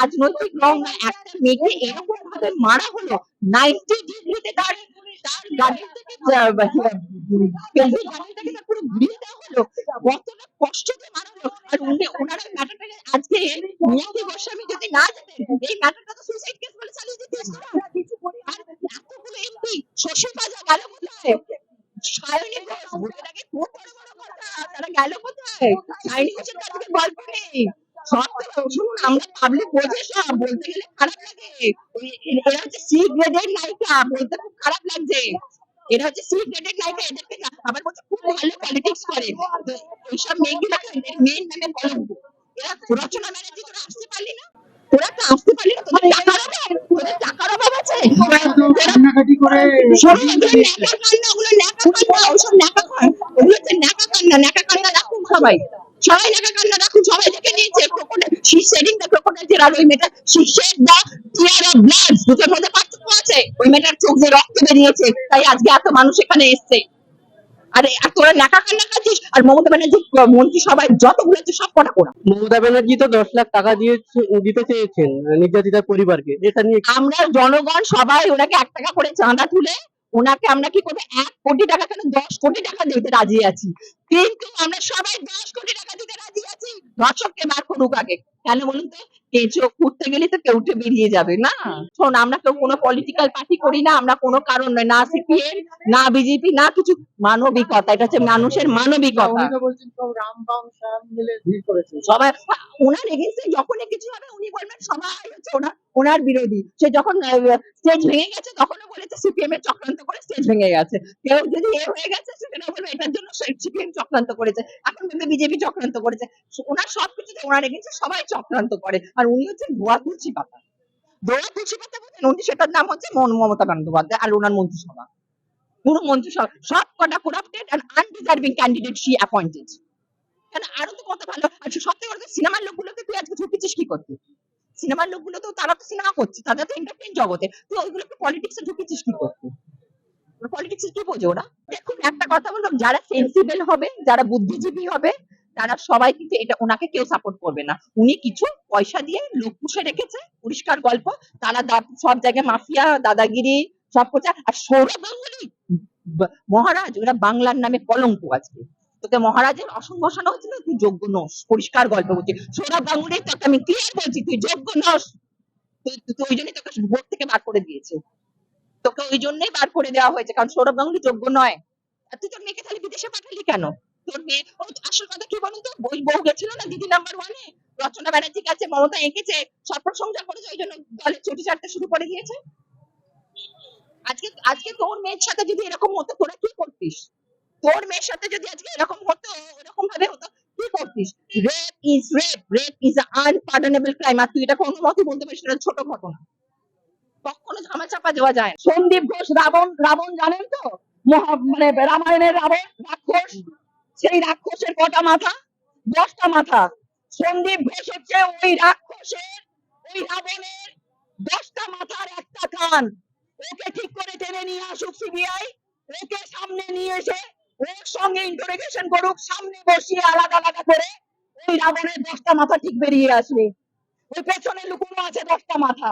রাজনৈতিক রং না একটা মেয়েকে এরকম ভাবে মারা হলো নাইনটি ডিগ্রিতে তার তার মারা যদি না এই তো কেস বলে এতগুলো কোথায় খুব বড় বড় তারা গেল কোথায় গল্প নেই শুনুন আমরা পাবলিক বোঝে সব বলতে গেলে খারাপ লাগে। এ- এ- এরা হচ্ছে সি গ্রেডের নায়িকা বলতে খুব খারাপ লাগছে। এরা হচ্ছে সি গ্রেডের নায়িকা এদেরকে আবার বলছে খুব ভালো পলিটিক্স করে। তো এইসব মেয়েগুলোকে মেন নামে কলঙ্ক। এরা রচনা ব্যানার্জি তোরা আসতে পারলি না? তোরা তো আসতে পারলি না টাকার অভাব তোদের টাকার অভাব আছে। কান্নাকাটি করে সবাই ন্যাকা কান্না ওগুলো ন্যাকা কান্না ওগুলো হচ্ছে ন্যাকা কান্না ন্যাকা কান্না রাখুন সবাই। সবাই ন্যাকা কান্না রাখুন সবাই দেখে নিয়েছে। Crocodile she shedding the crocodile tear আর ওই মেয়েটা she shed the tear of blood দুটোর মধ্যে পার্থক্য আছে। ওই মেয়েটার চোখ দিয়ে রক্ত বেরিয়েছে তাই আজকে এত মানুষ এখানে এসছে। আরে আর তোরা ন্যাকা কান্না খাচ্ছিস? আর মমতা ব্যানার্জি মন্ত্রী সবাই যতগুলো আছে সব কটা করা। মমতা ব্যানার্জি তো দশ লাখ টাকা দিয়ে দিতে চেয়েছেন নির্যাতিতার পরিবারকে। এটা নিয়ে আমরা জনগণ সবাই ওনাকে এক টাকা করে চাঁদা তুলে ওনাকে আমরা কি করব? এক কোটি টাকা কেন? দশ কোটি টাকা দিতে রাজি আছি। কিন্তু আমরা সবাই দশ কোটি টাকা দিতে রাজি আছি। দর্শককে বার করুক আগে? কেন বলুন তো? কেঁচো খুঁড়তে গেলে তো কেউ উঠে বেরিয়ে যাবে না? শোন আমরা কেউ কোনো পলিটিক্যাল পার্টি করি না আমরা কোনো কারণ নয়। না সিপিএম না বিজেপি না কিছু। মানবিকতা এটা হচ্ছে মানুষের মানবিকতা। সবাই ওনার এগেন্সে যখনই কিছু হবে উনি বলবেন সবাই হচ্ছে ওনার ওনার বিরোধী। সে যখন স্টেজ ভেঙে গেছে, তখনও বলেছে সিপিএম এর চক্রান্ত করে স্টেজ ভেঙে গেছে। কেউ যদি এ হয়ে গেছে সেটা বলবে? এটার জন্য সিপিএম চক্রান্ত করেছে। এখন বলবে বিজেপি চক্রান্ত করেছে। ওনার সবকিছুতে ওনার এগেন্সে সবাই চক্রান্ত করে। আর উনি হচ্ছেন ধোয়া তুলসী পাতা তুলসী পাতা বলছেন উনি, সেটার নাম হচ্ছে মমতা বন্দ্যোপাধ্যায় আর ওনার মন্ত্রিসভা। পুরো মন্ত্রিসভা, সব কটা corrupted and undeserving candidate she appointed কেন? আরও তো কত ভালো। আর সিনেমার লোকগুলোকে তুই আজকে ঢুকেছিস কি করতে? সিনেমার লোকগুলো তো তারা তো সিনেমা করছে তারা তো এন্টারটেইন জগতে। তুই ওইগুলোকে পলিটিক্সে ঢুকেছিস কি করতে? পলিটিক্সে কি বোঝে ওরা? দেখুন, একটা কথা বললাম, যারা সেন্সিবল হবে, যারা বুদ্ধিজীবী হবে, তারা সবাই কিন্তু এটা, ওনাকে কেউ সাপোর্ট করবে না। উনি কিছু পয়সা দিয়ে লোক পুষে রেখেছে, পরিষ্কার গল্প, তারা সব জায়গায় মাফিয়া, দাদাগিরি, সব করছে আর সৌরভ গাঙ্গুলি মহারাজ, ওরা বাংলার নামে কলঙ্ক আজকে। তোকে মহারাজের আসন বসানো হয়েছিল তুই যোগ্য নস। পরিষ্কার গল্প বলছি। সৌরভ গাঙ্গুলি তোকে আমি ক্লিয়ার বলছি, তুই যোগ্য নস। তুই ওই জন্যই তোকে ভোট থেকে বার করে দিয়েছে। তোকে ওই জন্যই বার করে দেওয়া হয়েছে, কারণ সৌরভ গাঙ্গুলি যোগ্য নয়। তুই তোর মেয়েকে তাহলে বিদেশে পাঠালি কেন? তোর মেয়ে আসল কথা কি বলুন তো বই, বউ গেছিল না দিদি নাম্বার ওয়ানে রচনা ব্যানার্জি কাছে মমতা এঁকেছে সব প্রশংসা করেছে, ওই জন্য দলে ছুটি ছাড়তে শুরু করে দিয়েছে। আজকে আজকে তোর মেয়ের সাথে যদি এরকম হতো, তোরা কি করতিস? তোর মেয়ের সাথে যদি আজকে এরকম হতো এরকম ভাবে হতো, কি করতিস? Rape is rape rape is unpardonable crime আর তুই এটা কোনো মতে বলতে পারিস এটা ছোট ঘটনা। কখনো ঝামাচাপা দেওয়া যায় সন্দীপ ঘোষ, রাবণ রাবণ জানেন তো? মহা- মানে রামায়ণের রাবণ, রাক্ষস, সেই রাক্ষসের কটা মাথা? দশটা মাথা। সন্দীপ ঘোষ হচ্ছে ওই রাক্ষসের, ওই রাবণের দশটা মাথার একটা কান। ওকে ঠিক করে টেনে নিয়ে আসুক সিবিআই ওকে সামনে নিয়ে এসে ওর সঙ্গে ইন্টারোগেশন করুক, সামনে বসিয়ে আলাদা আলাদা করে, ওই রাবণের দশটা মাথা ঠিক বেরিয়ে আসবে। ওই পেছনে লুকোনো আছে দশটা মাথা।